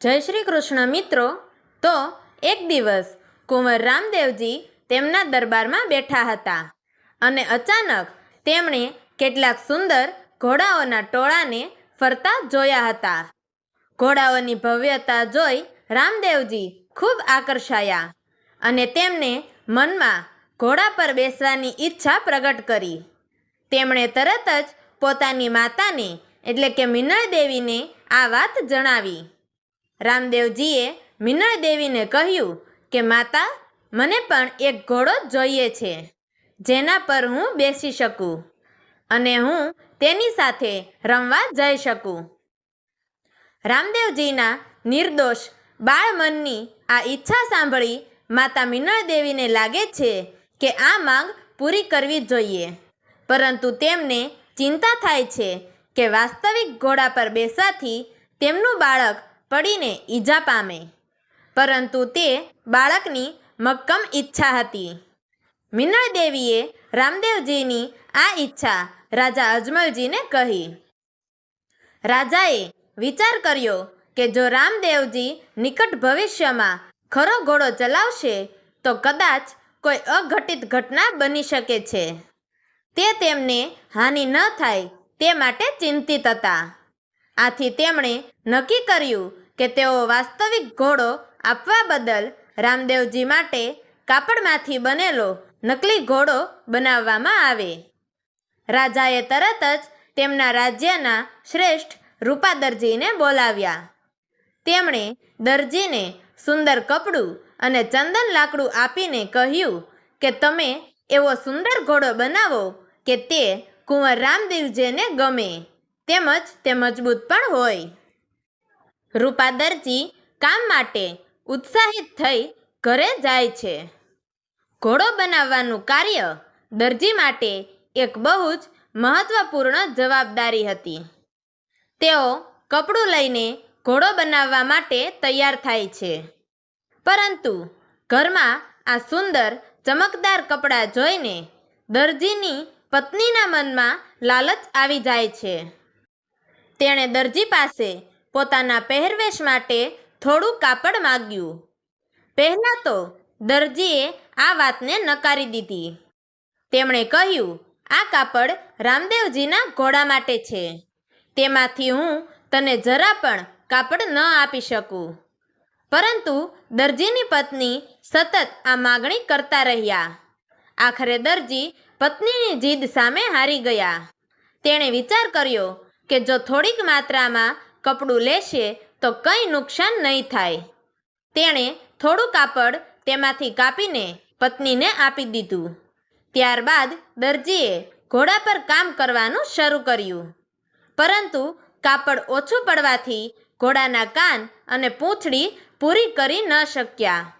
જય શ્રી કૃષ્ણ મિત્રો. તો એક દિવસ કુંવર રામદેવજી તેમના દરબારમાં બેઠા હતા અને અચાનક તેમણે કેટલાક સુંદર ઘોડાઓના ટોળાને ફરતા જોયા હતા. ઘોડાઓની ભવ્યતા જોઈ રામદેવજી ખૂબ આકર્ષાયા અને તેમને મનમાં ઘોડા પર બેસવાની ઈચ્છા પ્રગટ કરી. તેમણે તરત જ પોતાની માતાને, એટલે કે મિનળ દેવીને, આ વાત જણાવી. રામદેવજીએ મિનળ દેવીને કહ્યું કે, માતા, મને પણ એક ઘોડો જોઈએ છે, જેના પર હું બેસી શકું અને હું તેની સાથે રમવા જઈ શકું. રામદેવજીના નિર્દોષ બાળ મનની આ ઈચ્છા સાંભળી માતા મિનળદેવીને લાગે છે કે, આ માંગ પૂરી કરવી જોઈએ. પરંતુ તેમને ચિંતા થાય છે કે, વાસ્તવિક ઘોડા પર બેસવાથી તેમનું બાળક પડીને ઈજા પામે. પરંતુ તે બાળકની મક્કમ ઈચ્છા હતી. મિનળ દેવીએ રામદેવજીની આ ઈચ્છા રાજા અજમલજીને કહી. રાજાએ વિચાર કર્યો કે જો રામદેવજી નિકટ ભવિષ્યમાં ખરો ઘોડો ચલાવશે, તો કદાચ કોઈ અઘટિત ઘટના બની શકે છે. તે તેમને હાનિ ન થાય તે માટે ચિંતિત હતા. આથી તેમણે નક્કી કર્યું કે તેઓ વાસ્તવિક ઘોડો આપવા બદલ રામદેવજી માટે કાપડમાંથી બનેલો નકલી ઘોડો બનાવવામાં આવે. રાજાએ તરત જ તેમના રાજ્યના શ્રેષ્ઠ રૂપા દરજીને બોલાવ્યા. તેમણે દરજીને સુંદર કપડું અને ચંદન લાકડું આપીને કહ્યું કે તમે એવો સુંદર ઘોડો બનાવો કે તે કુંવર રામદેવજીને ગમે. તેમજ તે મજબૂત પણ હોય. રૂપા દરજી કામ માટે ઉત્સાહિત થઈ ઘરે જાય છે. ઘોડો બનાવવાનું કાર્ય દરજી માટે એક બહુ જ મહત્વપૂર્ણ જવાબદારી હતી. તેઓ કપડું લઈને ઘોડો બનાવવા માટે તૈયાર થાય છે. પરંતુ ઘરમાં આ સુંદર, ચમકદાર કપડાં જોઈને દરજીની પત્નીના મનમાં લાલચ આવી જાય છે. તેણે દરજી પાસે પોતાના પહેરવેશ માટે થોડું કાપડ માગ્યું. પહેલાં તો દરજીએ આ વાતને નકારી દીધી. તેમણે કહ્યું, આ કાપડ રામદેવજીના ઘોડા માટે છે. તેમાંથી હું તને જરા પણ કાપડ ન આપી શકું. પરંતુ દરજીની પત્ની સતત આ માગણી કરતા રહ્યા. આખરે દરજી પત્નીની જીદ સામે હારી ગયા. તેણે વિચાર કર્યો કે જો થોડીક માત્રામાં કપડું લેશે તો કંઈ નુકસાન નહીં થાય. તેણે થોડું કાપડ તેમાંથી કાપીને પત્નીને આપી દીધું. ત્યારબાદ દરજીએ ઘોડા પર કામ કરવાનું શરૂ કર્યું. પરંતુ કાપડ ઓછું પડવાથી ઘોડાના કાન અને પૂંછડી પૂરી કરી ન શક્યા.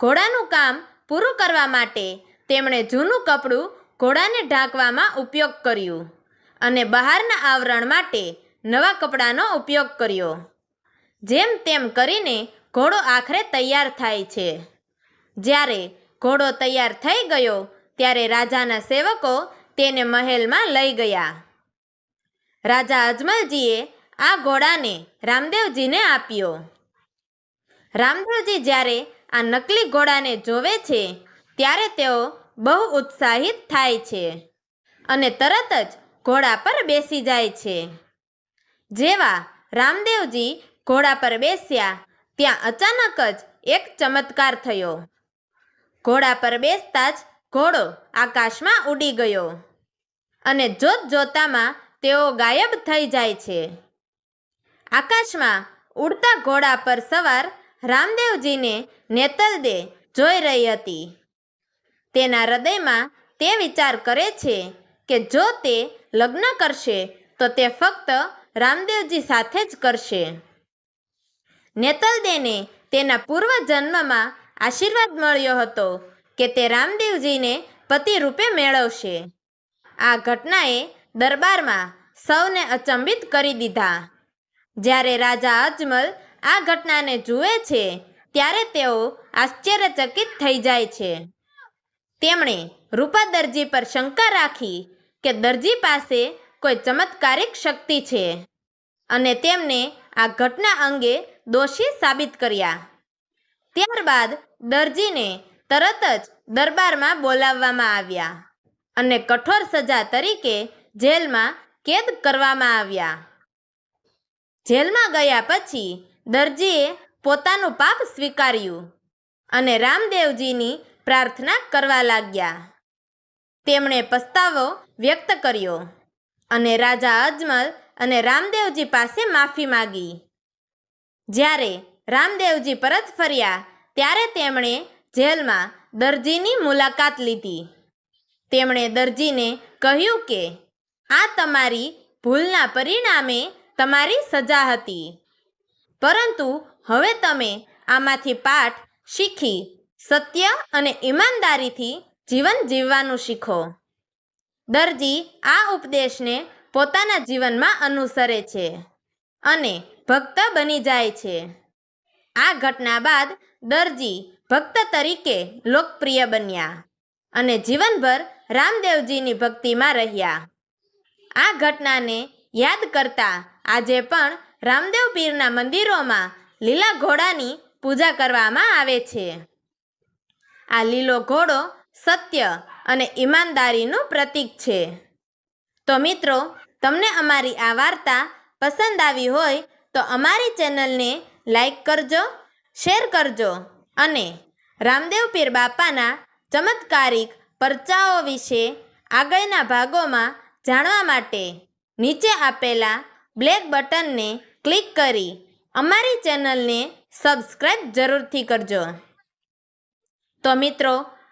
ઘોડાનું કામ પૂરું કરવા માટે તેમણે જૂનું કપડું ઘોડાને ઢાંકવામાં ઉપયોગ કર્યું અને બહારના આવરણ માટે નવા કપડાનો ઉપયોગ કર્યો. જેમ તેમ કરીને ઘોડો આખરે તૈયાર થાય છે. જ્યારે ઘોડો તૈયાર થઈ ગયો, ત્યારે રાજાના સેવકો તેને મહેલમાં લઈ ગયા. રાજા અજમલજીએ આ ઘોડાને રામદેવજીને આપ્યો. રામદેવજી જ્યારે આ નકલી ઘોડાને જોવે છે, ત્યારે તેઓ બહુ ઉત્સાહિત થાય છે અને તરત જ ઘોડા પર બેસી જાય છે. જેવા રામદેવજી ઘોડા પર બેસ્યા, ત્યાં અચાનક જ એક ચમત્કાર થયો. ઘોડા પર બેસતા જ ઘોડો આકાશમાં ઉડી ગયો અને જોત જોતામાં તેઓ ગાયબ થઈ જાય છે. આકાશમાં ઉડતા ઘોડા પર સવાર રામદેવજીને નેતલદે જોઈ રહી હતી. તેના હૃદયમાં તે વિચાર કરે છે કે જો તે લગ્ન કરશે, તો તે ફક્ત રામદેવજી સાથે જ કરશે. નેતલદેને તેના પૂર્વ જન્મમાં આશીર્વાદ મળ્યો હતો કે તે રામદેવજીને પતિ રૂપે મેળવશે. આ ઘટનાએ દરબારમાં સૌને અચંબિત કરી દીધા. જ્યારે રાજા અજમલ આ ઘટનાને જુએ છે, ત્યારે તેઓ આશ્ચર્યચકિત થઈ જાય છે. તેમણે રૂપા દરજી પર શંકા રાખી કે દરજી પાસે કોઈ ચમત્કારિક શક્તિ છે. અને તેમને આ ઘટના અંગે દોષી સાબિત કર્યા. ત્યારબાદ દરજીને તરત જ દરબારમાં બોલાવવામાં આવ્યા અને કઠોર સજા તરીકે જેલમાં કેદ કરવામાં આવ્યા. જેલમાં ગયા પછી દરજીએ પોતાનું પાપ સ્વીકાર્યું અને રામદેવજીની પ્રાર્થના કરવા લાગ્યા. તેમણે પસ્તાવો વ્યક્ત કર્યો. અને રાજા અજમલ અને રામદેવજી પાસે માફી માગી. જ્યારે રામદેવજી પરત ફર્યા, ત્યારે તેમણે જેલમાં દરજીની મુલાકાત લીધી. તેમણે દરજીને કહ્યું કે, આ તમારી ભૂલના પરિણામે તમારી સજા હતી. પરંતુ હવે તમે આમાંથી પાઠ શીખી, સત્ય અને ઈમાનદારીથી જીવન જીવવાનું શીખો. દરજી આ ઉપદેશને પોતાના જીવનમાં અનુસરે છે અને ભક્ત બની જાય છે. આ ઘટના બાદ દરજી ભક્ત તરીકે લોકપ્રિય બન્યા અને જીવનભર રામદેવજીની ભક્તિમાં રહ્યા. આ ઘટનાને યાદ કરતા આજે પણ રામદેવ પીરના મંદિરોમાં લીલા ઘોડાની પૂજા કરવામાં આવે છે. આ લીલો ઘોડો સત્ય અને ઈમાનદારીનું પ્રતીક છે. તો મિત્રો, તમને અમારી આ વાર્તા પસંદ આવી હોય તો અમારી ચેનલને લાઈક કરજો, શેર કરજો અને રામદેવ પીર બાપાના ચમત્કારિક પરચાઓ વિશે આગળના ભાગોમાં જાણવા માટે નીચે આપેલા બ્લેક બટનને ક્લિક કરી અમારી ચેનલને સબસ્ક્રાઈબ જરૂરથી કરજો. તો મિત્રો